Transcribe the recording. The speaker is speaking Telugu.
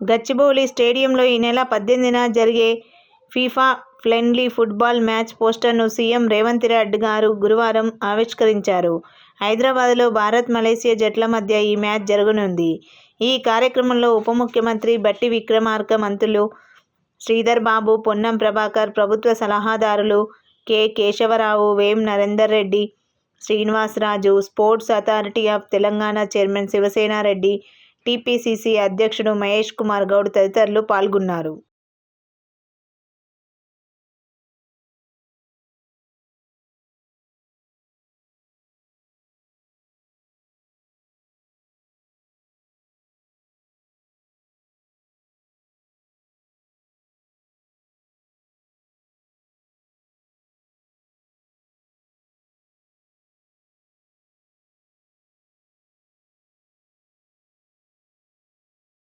గచ్చిబౌలి స్టేడియంలో ఈ నెల పద్దెనిమిదిన జరిగే ఫీఫా ఫ్రెండ్లీ ఫుట్బాల్ మ్యాచ్ పోస్టర్ను సీఎం రేవంత్ రెడ్డి గారు గురువారం ఆవిష్కరించారు. హైదరాబాద్లో భారత్ మలేసియా జట్ల మధ్య ఈ మ్యాచ్ జరగనుంది. ఈ కార్యక్రమంలో ఉప ముఖ్యమంత్రి భట్టి విక్రమార్క, మంత్రులు శ్రీధర్ బాబు పొన్నం ప్రభాకర్, ప్రభుత్వ సలహాదారులు K. Keshava Rao, Vem Narender Reddy Srinivasaraju, sports authority of Telangana chairman Shivasena Reddy, TPCC అధ్యక్షుడు మహేష్ కుమార్ గౌడ్ తదితరులు పాల్గొన్నారు.